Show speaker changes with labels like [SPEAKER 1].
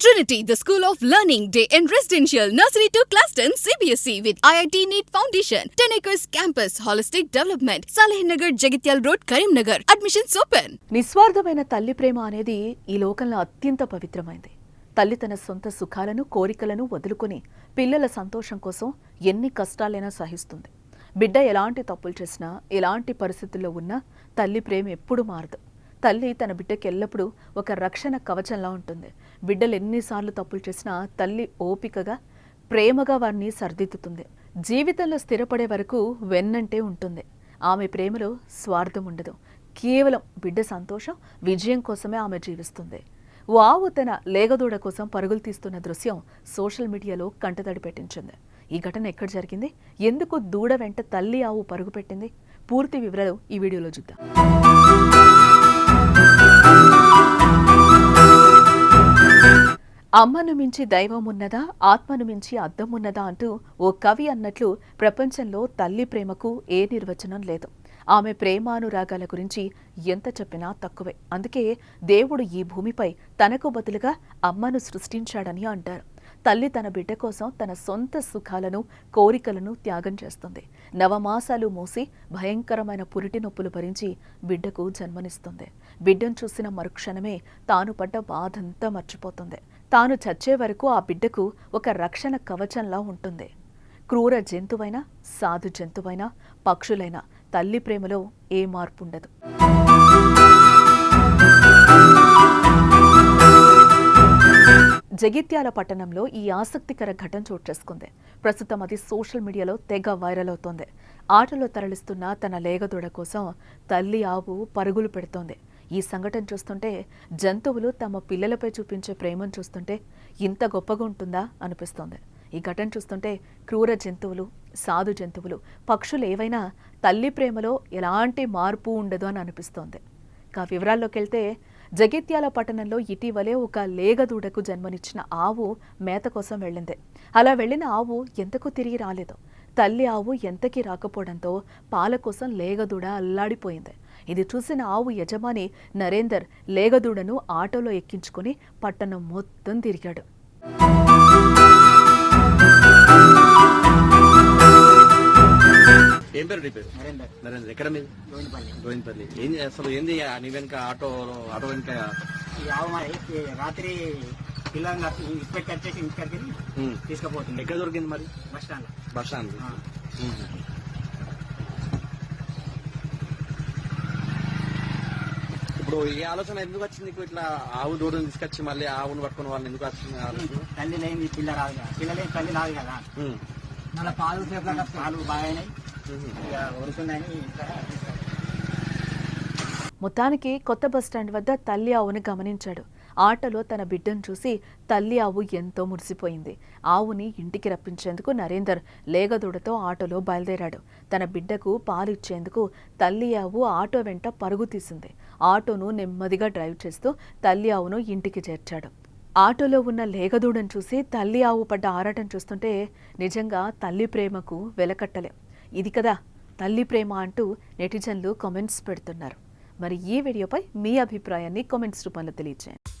[SPEAKER 1] Trinity, the School of Learning, Day and Residential, Nursery to Class 10, CBSE with IIT NEET Foundation, 10 acres campus, holistic development, Saleh Nagar, Jagatyal Road, Karimnagar. Admissions open.
[SPEAKER 2] నిస్వార్థమైన తల్లి ప్రేమ అనేది ఈ లోకంలో అత్యంత పవిత్రమైంది తల్లి తన సొంత సుఖాలను కోరికలను వదులుకొని పిల్లల సంతోషం కోసం ఎన్ని కష్టాలైనా సహిస్తుంది బిడ్డ ఎలాంటి తప్పులు చేసినా ఎలాంటి పరిస్థితుల్లో ఉన్నా తల్లి ప్రేమ ఎప్పుడు మారదు తల్లి తన బిడ్డకి ఎల్లప్పుడూ ఒక రక్షణ కవచంలా ఉంటుంది. బిడ్డలు ఎన్నిసార్లు తప్పులు చేసినా తల్లి ఓపికగా ప్రేమగా వారిని సర్దిద్దుతుంది. జీవితంలో స్థిరపడే వరకు వెన్నంటే ఉంటుంది. ఆమె ప్రేమలో స్వార్థం ఉండదు. కేవలం బిడ్డ సంతోషం విజయం కోసమే ఆమె జీవిస్తుంది. ఓ ఆవు తన లేగదూడ కోసం పరుగులు తీస్తున్న దృశ్యం సోషల్ మీడియాలో కంటతడి పెట్టించింది. ఈ ఘటన ఎక్కడ జరిగింది? ఎందుకు దూడ వెంట తల్లి ఆవు పరుగు పెట్టింది? పూర్తి వివరాలు ఈ వీడియోలో చూద్దాం. అమ్మను మించి దైవమున్నదా ఆత్మను మించి అద్దమున్నదా అంటూ ఓ కవి అన్నట్లు ప్రపంచంలో తల్లి ప్రేమకు ఏ నిర్వచనం లేదు. ఆమె ప్రేమానురాగాల గురించి ఎంత చెప్పినా తక్కువే. అందుకే దేవుడు ఈ భూమిపై తనకు బదులుగా అమ్మను సృష్టించాడని అంటారు. తల్లి తన బిడ్డ కోసం తన సొంత సుఖాలను కోరికలను త్యాగం చేస్తుంది. నవమాసాలు మోసి భయంకరమైన పురిటి నొప్పులు భరించి బిడ్డకు జన్మనిస్తుంది. బిడ్డను చూసిన మరుక్షణమే తాను పడ్డ బాధంతా మర్చిపోతుంది. తాను చచ్చే వరకు ఆ బిడ్డకు ఒక రక్షణ కవచంలా ఉంటుంది. క్రూర జంతువైనా సాధు జంతువైనా పక్షులైనా తల్లి ప్రేమలో ఏ మార్పు ఉండదు జగిత్యాల పట్టణంలో ఈ ఆసక్తికర ఘటన చోటు చేసుకుంది. ప్రస్తుతం అది సోషల్ మీడియాలో తెగ వైరల్ అవుతోంది. ఆటలో తరలిస్తున్న తన లేగదూడ కోసం తల్లి ఆవు పరుగులు పెడుతోంది. ఈ సంఘటన చూస్తుంటే జంతువులు తమ పిల్లలపై చూపించే ప్రేమను చూస్తుంటే ఇంత గొప్పగా ఉంటుందా అనిపిస్తోంది. ఈ ఘటన చూస్తుంటే క్రూర జంతువులు సాధు జంతువులు పక్షులు ఏవైనా తల్లి ప్రేమలో ఎలాంటి మార్పు ఉండదు అని అనిపిస్తోంది. కా వివరాల్లోకి వెళ్తే జగిత్యాల పట్టణంలో ఇటీవలే ఒక లేగదూడకు జన్మనిచ్చిన ఆవు మేత కోసం వెళ్ళింది. అలా వెళ్ళిన ఆవు ఎంతకు తిరిగి రాలేదు? తల్లి ఆవు ఎంతకి రాకపోవడంతో పాల కోసం లేగదూడ అల్లాడిపోయింది. ఇది చూసిన ఆవు యజమాని నరేందర్ లేగదూడను ఆటోలో ఎక్కించుకుని పట్టణం మొత్తం తిరిగాడు.
[SPEAKER 3] ఏం పేరు నీ పేరు?
[SPEAKER 4] నరేందర్.
[SPEAKER 3] నరేంద్ర ఎక్కడ మీది?
[SPEAKER 4] గోవిందపల్లి.
[SPEAKER 3] గోవిందపల్లి. ఏం అసలు ఏంది ఆ నీ వెనక ఆటో ఆటో వెనక?
[SPEAKER 4] ఈ ఆవు మరి ఈ రాత్రి పిల్లలు ఇప్పటికి వచ్చేసి ఇంటికి
[SPEAKER 3] ఉమ్.
[SPEAKER 4] తీసుకుపోతుంది.
[SPEAKER 3] ఎక్కడ దొరికింది మరి?
[SPEAKER 4] Bus stand
[SPEAKER 3] bus stand. ఇప్పుడు ఈ ఆలోచన ఎందుకు వచ్చింది? ఇట్లా ఆవు దూడని తీసుకొచ్చి మళ్ళీ ఆవును పట్టుకుని వాళ్ళని ఎందుకు వచ్చింది ఆలోచన
[SPEAKER 4] తల్లి లేని పిల్ల రాదు కదా. పిల్ల లేని తల్లి రాదు కదా. మళ్ళీ పాలు పాలు బాగాయినాయి ఇక్కడ
[SPEAKER 2] మొత్తానికి కొత్త బస్టాండ్ వద్ద తల్లి ఆవుని గమనించాడు. ఆటలో తన బిడ్డను చూసి తల్లి ఆవు ఎంతో మురిసిపోయింది. ఆవుని ఇంటికి రప్పించేందుకు నరేందర్ లేగదూడతో ఆటోలో బయలుదేరాడు. తన బిడ్డకు పాలిచ్చేందుకు తల్లి ఆవు ఆటో వెంట పరుగు తీసింది. ఆటోను నెమ్మదిగా డ్రైవ్ చేస్తూ తల్లి ఆవును ఇంటికి చేర్చాడు. ఆటోలో ఉన్న లేగదూడను చూసి తల్లి ఆవు పడ్డ ఆరాటం చూస్తుంటే నిజంగా తల్లి ప్రేమకు వెలకట్టలేం. ఇది కదా తల్లి ప్రేమ అంటూ నెటిజన్లు కామెంట్స్ పెడుతున్నారు. మరి ఈ వీడియోపై మీ అభిప్రాయాన్ని కామెంట్స్ రూపంలో తెలియజేయండి